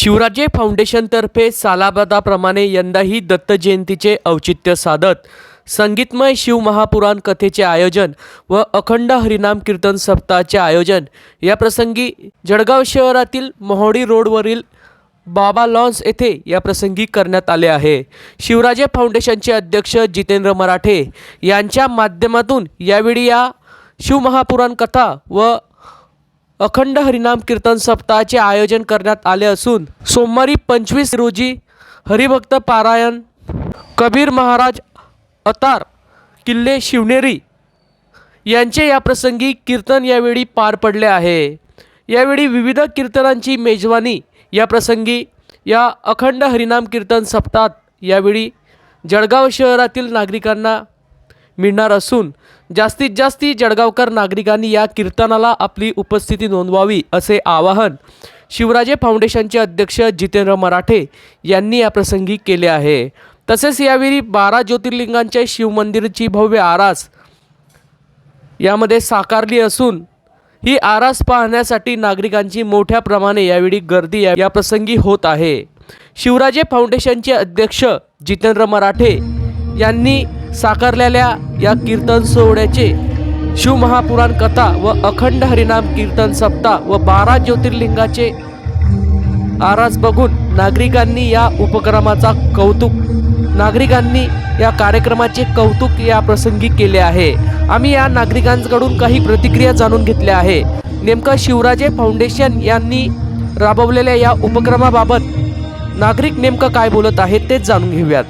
शिवराजे फाउंडेशनतर्फे सालाबादाप्रमाणे यंदाही दत्त जयंतीचे औचित्य साधत संगीतमय शिवमहापुराण कथेचे आयोजन व अखंड हरिनाम कीर्तन सप्ताहाचे आयोजन. या प्रसंगी जळगाव शहरातील मोहोडी रोडवरील बाबा लॉन्स येथे या प्रसंगी करण्यात आले आहे. शिवराजे फाउंडेशनचे अध्यक्ष जितेंद्र मराठे यांच्या माध्यमातून यावेळी या शिवमहापुराण कथा व अखंड हरिनाम कीर्तन सप्ताहाचे आयोजन करण्यात आले असून सोमवारी पंचवीस रोजी हरिभक्त पारायण कबीर महाराज अतार किल्ले शिवनेरी यांचे या प्रसंगी कीर्तन यावेळी पार पडले आहे. यावेळी विविध कीर्तनांची मेजवानी या प्रसंगी या अखंड हरिनाम कीर्तन सप्ताहात यावेळी जळगाव शहरातील नागरिकांना मिळणार असून जास्तीत जास्ती जळगावकर नागरिकांनी या कीर्तनाला आपली उपस्थिती नोंदवावी असे आवाहन शिवराजे फाउंडेशनचे अध्यक्ष जितेंद्र मराठे यांनी या प्रसंगी केले आहे. तसेच यावेळी बारा ज्योतिर्लिंगांच्या शिवमंदिरची भव्य आरास यामध्ये साकारली असून ही आरास पाहण्यासाठी नागरिकांची मोठ्या प्रमाणे यावेळी गर्दी या या प्रसंगी होत आहे. शिवराजे फाउंडेशनचे अध्यक्ष जितेंद्र मराठे यांनी साकारलेल्या या कीर्तन सोहळ्याचे शिवमहापुराण कथा व अखंड हरिनाम कीर्तन सप्ताह व बारा ज्योतिर्लिंगाचे आरास बघून नागरिकांनी या उपक्रमाचा कौतुक नागरिकांनी या कार्यक्रमाचे कौतुक या प्रसंगी केले आहे. आम्ही या नागरिकांकडून काही प्रतिक्रिया जाणून घेतल्या आहे. नेमका शिवराजे फाउंडेशन यांनी राबवलेल्या या उपक्रमाबाबत नागरिक नेमकं काय बोलत आहेत तेच जाणून घेऊयात.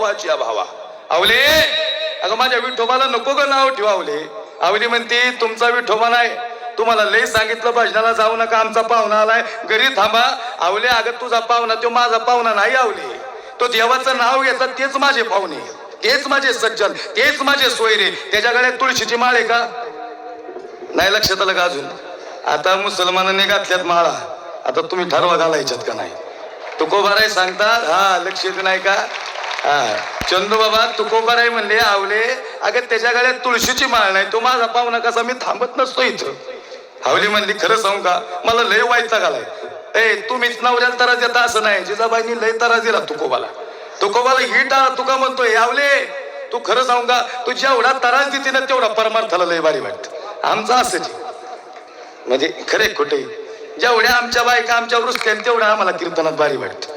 भावाची अभावा भावा. आवले? अगं माझ्या विठोबाला नको ग नाव ठेवावले. आवली म्हणते तुमचा विठोबा नाही. तुम्हाला लय सांगितलं भजनाला जाऊ नका आमचा पाहुणा आलाय. घरी थांबा. आवले अगं तुझा पाहुणा तो माझा पाहुणा नाही आवले. तो देवाचं नाव घेतात तेच माझे पाहुणे. तेच माझे सज्जन. तेच माझे सोयरे. त्याच्याकडे तुळशीची माळ आहे का? नाही लक्षात आलं का अजून? आता मुसलमानांनी घातल्यात माळा. आता तुम्ही ठरवा घालायच्यात का नाही? तुकोबाराय सांगतात हा लक्ष येत नाही का हा. चंदू बाबा तुकोबाराय म्हणले आवले. अगं त्याच्या गळ्यात तुळशीची माळ नाही. तो माझा पाहुणा कसा मी थांबत नसतो इथं. हावली म्हणली खरं सांगू का? मला लय व्हायचा घालाय ए तुम्हीच नवऱ्याला त्रास देता असं नाही. जिजाबाईंनी लय त्रास दिला तुकोबाला. तुकोबाला ही टाळा तुका म्हणतोय आवले. तू खरं सांगू का? तू जेवढा त्रास देते ना तेवढा परमार्थाला लय भारी वाटत. आमचं असं म्हणजे खरे खोटे जेवढ्या आमच्या बायका आमच्या वृत्त्या तेवढ्या आम्हाला कीर्तनात भारी वाटत.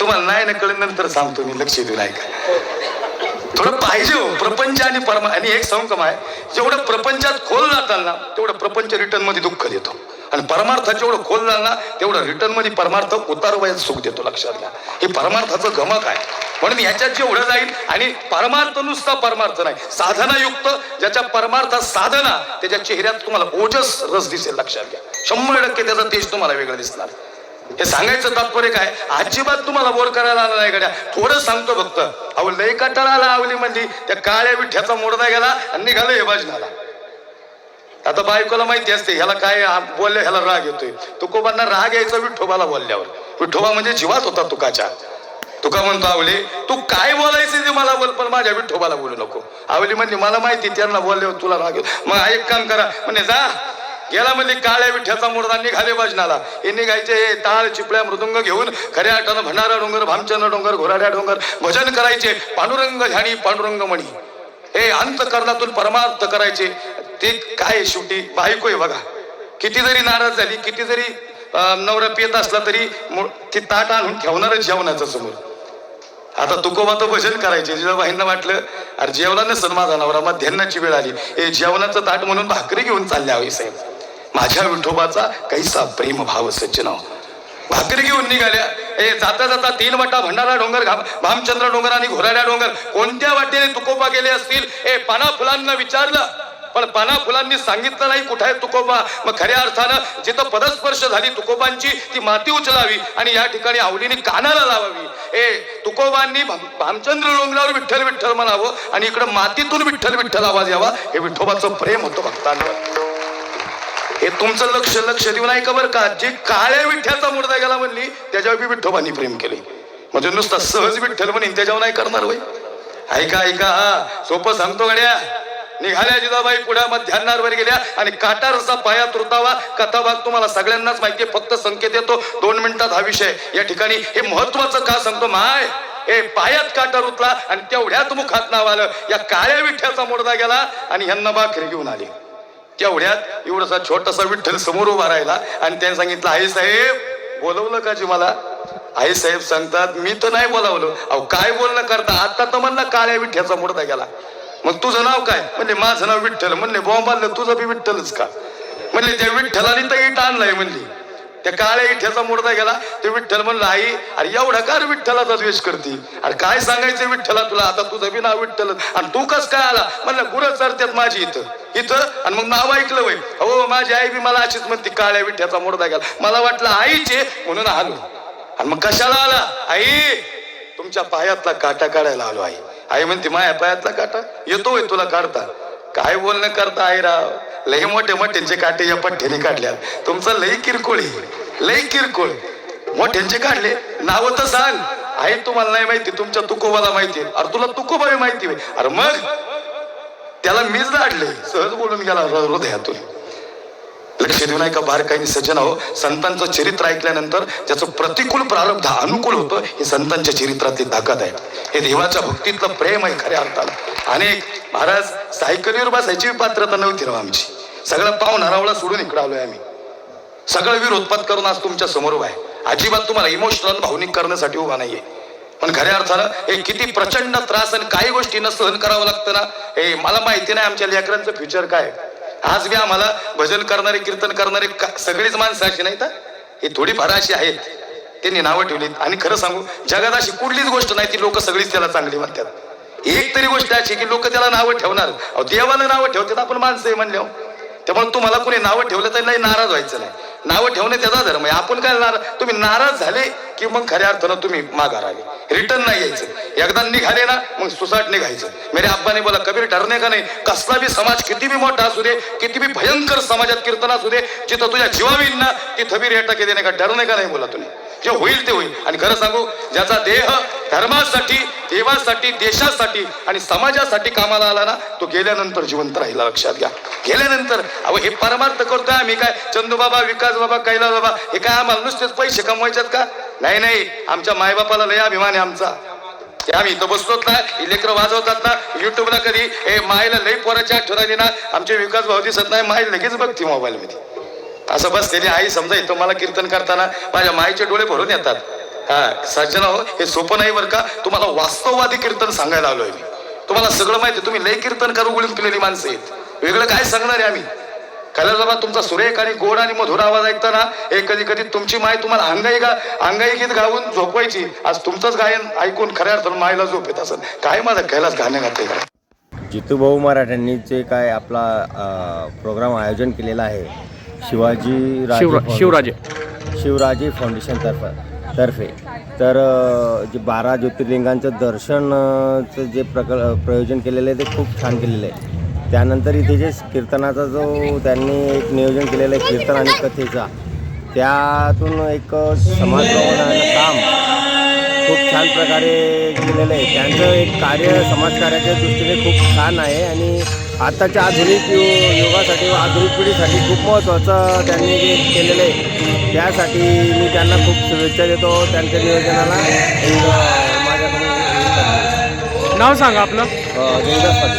तुम्हाला नाही ना कळलं नंतर सांगतो मी लक्ष देऊन ऐका. का थोडं पाहिजे हो प्रपंच आणि परमा आणि एक संकम आहे जेवढं प्रपंचात खोल जाताल ना तेवढं प्रपंच रिटर्नमध्ये दुःख देतो. आणि परमार्थ जेवढं खोल जाल ना तेवढं रिटर्नमध्ये परमार्थ उतार सुख देतो लक्षात घ्या. हे परमार्थाचं गमक आहे. म्हणून ह्याच्यात जेवढं जाईल आणि परमार्थ नुसता परमार्थ नाही साधनायुक्त ज्याच्या परमार्थात साधना त्याच्या चेहऱ्यात तुम्हाला ओजस रस दिसेल लक्षात घ्या. शंभर टक्के त्याचा तेज तुम्हाला वेगळं दिसणार. हे सांगायचं तात्पर्य काय? अजिबात तुम्हाला बोर करायला आला नाही गड्या. थोडं सांगतो फक्त. अहो लय कंटाळा आला आवली म्हणजे त्या काळ्या विठ्याचा मोडदा गेला आणि निघालं हे भजनाला. आता बायकोला माहिती असते ह्याला काय बोलल्या बोलले ह्याला राग येतोय. तुकोबांना राग यायचा विठोबाला बोलल्यावर. विठोबा म्हणजे जीवात होता तुकाच्या तुका म्हणतो आवले तू काय बोलायचं ते मला बोल पण माझ्या विठोबाला बोलू नको. आवली म्हणजे मला माहिती त्यांना बोलल्यावर तुला राग येतो. मग एक काम करा. म्हणजे जा गेला म्हणजे काळ्या विठ्याचा मुर्दा निघाले भजनाला. हे निघायचे हे ताळ चिपळ्या मृदुंग घेऊन खऱ्या आठानं भंडारा डोंगर भामचंद्र डोंगर घोराड्या डोंगर भजन करायचे. पांडुरंग ध्यानी पांडुरंग म्हणी हे अंतकरणातून परमार्थ करायचे. ते काय आहे शेवटी? बायको आहे बघा. किती जरी नाराज झाली किती जरी नवरा पियत असला तरी ती ताट आणून ठेवणारच जेवणाचं समोर. आता तुकोबा तर भजन करायचे. जिजाबाईंना वाटलं अरे जेवला नसन माझा नवरा मग ध्यानाची वेळ आली. हे जेवणाचं ताट म्हणून भाकरी घेऊन चालल्या हवी साहेब. माझ्या विठोबाचा कैसा प्रेम भाव सज्जनाव भाकरी घेऊन निघाल्या. ए जाता जाता तीन वाटा भंडारा डोंगर घाम भामचंद्र डोंगर आणि घोराड्या डोंगर. कोणत्या वाटेने तुकोबा गेले असतील? ए पाना फुलांना विचारलं. पण पाना फुलांनी सांगितलं नाही कुठे आहे तुकोबा. मग खऱ्या अर्थानं जिथं पदस्पर्श झाली तुकोबांची ती माती उचलावी आणि या ठिकाणी आवडीने कानाला लावावी. ए तुकोबांनी भामचंद्र डोंगरावर विठ्ठल विठ्ठल म्हणावं आणि इकडं मातीतून विठ्ठल विठ्ठल आवाज यावा. हे विठोबाचं प्रेम होतं भक्तांवर. हे तुमचं लक्ष लक्ष देऊन ऐका का बरं का. जे काळ्या विठ्ठ्याचा मुर्दा गेला म्हणली त्याच्यावर बी विठ्ठोबांनी प्रेम केले. म्हणजे नुसता सहज विठ्ठल म्हणून त्याच्यावर नाही करणार वय ऐका ऐका. हा सोपं सांगतो गड्या. निघाल्या जिजाबाई पुढ्या मध्यान्नावर गेल्या आणि काटा रसा पाया तुरतावा. कथा भाग तुम्हाला सगळ्यांनाच माहिती फक्त संकेत येतो. दोन मिनिटात हा विषय. या ठिकाणी हे महत्वाचं का सांगतो माय? हे पायात काटा रुतला आणि तेवढ्यात मुखात नाव आलं. या काळ्या विठ्ठ्याचा मुर्दा गेला आणि ह्यांना भाकरी घेऊन आली. तेवढ्यात एवढासा छोटासा विठ्ठल समोर उभा राहिला आणि त्याने सांगितलं आई साहेब बोलवलं का जी मला? आई साहेब सांगतात मी तर नाही बोलावलं. अहो काय बोलणं करता? आता तर म्हणलं काळ्या विठ्ठ्याचा मुर्दा गेला. मग तुझं नाव काय? म्हणले माझं नाव विठ्ठल. म्हणले बॉम्बाला तुझं बी विठ्ठलच का? म्हणले त्या विठ्ठलाने तर इट आणलाय म्हणली. त्या काळ्या इठ्याचा मोडदा गेला ते विठ्ठल म्हणलं आई अरे एवढा का विठ्ठलाचा द्वेष करते? अरे काय सांगायचं विठ्ठला तुला? आता तुझं बी नाव विठ्ठल. आणि तू कस काय आला? म्हणलं गुरं चरत्यात माझी इथं. इथं? आणि मग नाव ऐकलं वय. हो माझी आई बी मला अशीच म्हणते काळ्या विठ्याचा मोडदा गेला. मला वाटलं आईचे. म्हणून आलो. आणि मग कशाला आला? आई तुमच्या पायातला काटा काढायला आलो आई. आई म्हणते माझ्या पायातला काटा? येतो तुला काढता. काय बोलणं करता आई राव लय मोठे मोठ्यांचे काटे या पठ्ठ्याने काढल्या तुमचं लई किरकोळ लई किरकोळ. मोठ्यांचे काढले. नाव तर सांग. आई तुम्हाला नाही माहिती. तुमच्या तुकोबाला माहिती आहे. अरे तुला तुकोबा माहिती अरे मग? त्याला मीच दाडले. सहज बोलून गेला हृदयातून. लक्ष देऊ नाही का बारकाईने सज्जन हो संतांचं चरित्र ऐकल्यानंतर त्याचं प्रतिकूल प्रारब्ध अनुकूल होतं हे संतांच्या चरित्रातली ताकद आहे. हे देवाच्या भक्तीतलं प्रेम आहे खऱ्या अर्थाला अनेक महाराज सायकलीवर बसायची पात्रता नव्हती राव आमची. सगळं पाहून हरावळा सोडून इकडे आलोय आम्ही. सगळं विरोधपात करून आज तुमच्यासमोर उभा आहे. अजिबात तुम्हाला इमोशनल भावनिक करण्यासाठी उभा नाहीये. पण खऱ्या अर्थानं हे किती प्रचंड त्रास आणि काही गोष्टींना सहन करावं लागतं ना हे मला माहिती नाही आमच्या लेकरांचं फ्युचर काय आज बी आम्हाला भजन करणारे कीर्तन करणारे का- सगळीच माणसं अशी नाही तर हे थोडीफार अशी आहेत. त्यांनी नावं ठेवलीत. आणि खरं सांगू जगात अशी कुठलीच गोष्ट नाही ती लोक सगळीच त्याला चांगली म्हणतात. एक तरी गोष्ट अशी की लोक त्याला नावं ठेवणार. देवाला नावं ठेवतात आपण माणसं आहे म्हणले त्यामुळे तुम्हाला कोणी नावं ठेवलं तर नाही नाराज व्हायचं नाही. नावं ठेवणे त्याचा धर्म आहे. आपण काय नाराज तुम्ही नाराज झाले की मग खऱ्या अर्थानं तुम्ही माघार आले. रिटर्न नाही यायचं. एकदा निघाले ना मग सुसाट निघायचं. मेरे आब्बाने बोला कबीर ठरणे का नाही? कसला बी समाज किती बी मोठा असू दे किती बी भयंकर समाजात कीर्तन असू दे जिथं तुझ्या जीवा ना तिथं बी रेटा देणे का? ठरणे का नाही बोला तुम्ही? जे होईल ते होईल. आणि खरं सांगू ज्याचा देह धर्मासाठी देवासाठी देशासाठी आणि समाजासाठी कामाला आला ना तो गेल्यानंतर जिवंत राहिला. लक्षात घ्या. गेल्यानंतर अहो हे परमार्थ करतोय आम्ही काय? चंदू बाबा विकास बाबा कैलास बाबा हे काय आम्हाला नुसतेच पैसे कमवायच्यात का? नाही नाही. आमच्या मायबापाला लय अभिमान आहे आमचा. ते आम्ही इथं बसतोच ना इलेक्ट्र वाजवतात ना युट्यूबला कधी हे मायला लई पोराची आठवण आली ना आमचे विकास भाऊ दिसत नाही माय लगेच बघते मोबाईलमध्ये. असं बसलेली आई समजा इथं मला कीर्तन करताना माझ्या माईचे डोळे भरून येतात. हा सज्जना हो हे सोपं नाही बरं का? तुम्हाला वास्तववादी कीर्तन सांगायला आलोय मी. तुम्हाला सगळं माहिती आहे. तुम्ही लय कीर्तन करू गुळून पिलेली माणसं आहेत. वेगळं काय सांगणार आहे आम्ही? बाबा तुमचा सुरेख आणि गोड आणि मधुर आवाज ऐकताना हे कधी कधी तुमची माय तुम्हाला अंगाई गा अंगाई गीत गाऊन झोपवायची. आज तुमचंच गायन ऐकून खऱ्या अर्थानं मायला झोप येत असं काय माझं कैलास गाणे गाते जितूभाऊ मराठ्यांनी जे काय आपला प्रोग्राम आयोजन केलेला आहे शिवाजी राजे शिवरा शिवराजे. शिवराजे फाउंडेशन तर्फ तर्फे. तर जे बारा ज्योतिर्लिंगांचं दर्शनचं जे प्रकल प्रयोजन केलेलं आहे ते खूप छान केलेलं आहे. त्यानंतर इथे जे कीर्तनाचा जो त्यांनी एक नियोजन केलेलं आहे कीर्तन आणि कथेचा त्यातून एक समाजप्रबोधनाचं काम खूप छान प्रकारे केलेलं आहे. त्यांचं एक कार्य समाजकार्याच्या दृष्टीने खूप छान आहे आणि आताच्या आधुनिक यु- युगासाठी व आधुनिक पिढीसाठी खूप महत्त्वाचं त्यांनी जे केलेलं आहे त्यासाठी मी त्यांना खूप शुभेच्छा देतो. त्यांच्या नियोजनाला माझ्याकडून. नाव सांगा आपलं. अं, देवदास पाटील.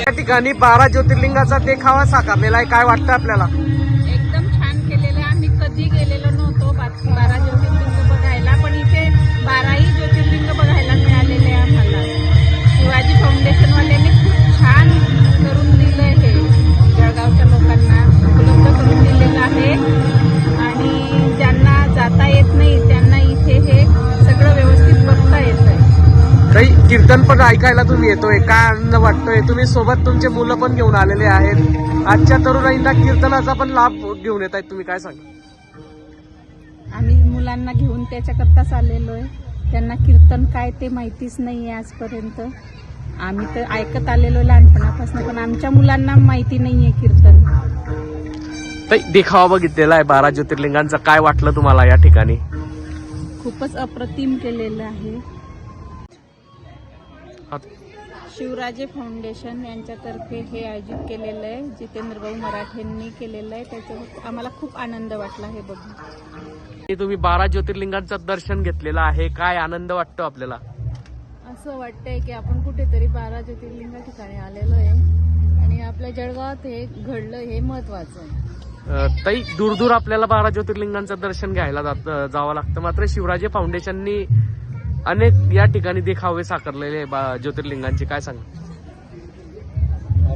या ठिकाणी बारा ज्योतिर्लिंगाचा देखावा साकारलेला आहे. काय वाटतं आपल्याला? एकदम छान केलेलं आहे. आम्ही कधी गेलेलो नव्हतो बारा ज्योतिर्लिंग बघायला पण इथे बाराही ज्योतिर्लिंग बघायला मिळालेले आहे आम्हाला. शिवाजी फाउंडेशनवाल्यांनी आहे. आणि ज्यांना जाता येत नाही त्यांना इथे हे सगळं व्यवस्थित बघता येतं आहे. काही कीर्तन पण ऐकायला तुम्ही येतोय काय आनंद वाटतोय? तुम्ही सोबत तुमचे मुलं पण घेऊन आलेले आहेत. आजच्या तरुणाईंना कीर्तनाचा पण लाभ घेऊन येत आहेत तुम्ही काय सांगा? आम्ही मुलांना घेऊन त्याच्याकरताच आलेलो आहे. त्यांना कीर्तन काय ते माहितीच नाही आहे आजपर्यंत. आम्ही तर ऐकत आलेलो लहानपणापासून पण आमच्या मुलांना माहिती नाही आहे कीर्तन. ताई, देखावा बघितलेला आहे बारा ज्योतिर्लिंगांचा. काय वाटलं तुम्हाला या ठिकाणी? खूपच अप्रतिम केलेलं आहे. शिवराजे फाउंडेशन यांच्यातर्फे हे आयोजित केलेलं आहे जितेंद्र भाऊ मराठेंनी केलेलं आहे. त्याच्यावर आम्हाला खूप आनंद वाटला हे बघून. तुम्ही बारा ज्योतिर्लिंगांचं दर्शन घेतलेलं आहे. काय आनंद वाटतो आपल्याला? असं वाटतंय की आपण कुठेतरी बारा ज्योतिर्लिंग ठिकाणी आलेलो आहे. आणि आपल्या जळगावात हे घडलं हे महत्वाचं आहे. ताई दूर दूर आपल्याला बारा ज्योतिर्लिंगांचं दर्शन घ्यायला जात जावं लागतं. मात्र शिवराजे फाउंडेशननी अनेक या ठिकाणी देखावे साकारलेले आहे ज्योतिर्लिंगांचे. काय सांगा?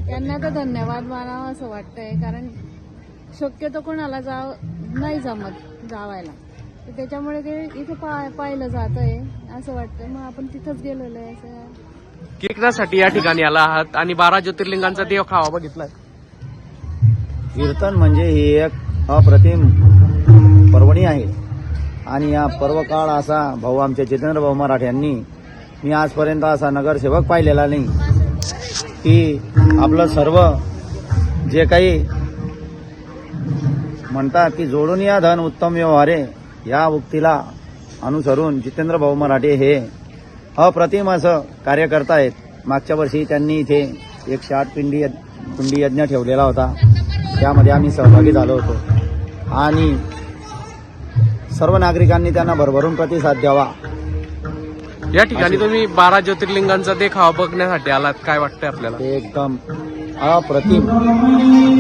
त्यांना तर धन्यवाद मानावं असं वाटतंय कारण शक्यतो कोणाला जाव नाही जमत जावायला. त्याच्यामुळे ते इथे पाहिलं जात आहे असं वाटतं मग आपण तिथंच गेलेलो आहे असं. कीर्तनासाठी या ठिकाणी आला आहात आणि बारा ज्योतिर्लिंगांचा देखावा बघितलाय. कीर्तन म्हणजे ही एक अप्रतिम पर्वणी आहे. आणि या पर्वकाळ असा भाऊ आमच्या जितेंद्र भाऊ मराठे यांनी मी आजपर्यंत असा नगरसेवक पाहिलेला नाही. की आपलं सर्व जे काही म्हणतात की जोडून या धन उत्तम व्यवहारे या उक्तीला अनुसरून जितेंद्र भाऊ मराठे हे अप्रतिम असं कार्य करतायत. मागच्या वर्षी त्यांनी इथे एक शाट पिंडी पिंडी यज्ञ ठेवलेला होता. त्यामध्ये आम्ही सहभागी झालो होतो. आणि सर्व नागरिकांनी त्यांना भरभरून प्रतिसाद द्यावा. या ठिकाणी तुम्ही बारा ज्योतिर्लिंगांचा देखावा बघण्यासाठी आलात. काय वाटतंय आपल्याला? ते एकदम अप्रतिम.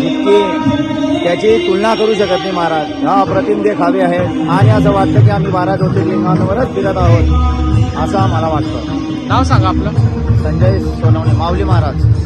जितकी त्याची तुलना करू शकत नाही महाराज. हा अप्रतिम देखावे आहेत. आणि असं वाटतं की आम्ही बारा ज्योतिर्लिंगांवरच फिरत आहोत असं आम्हाला वाटतं. नाव सांगा आपलं. संजय सोनवणे माऊली महाराज.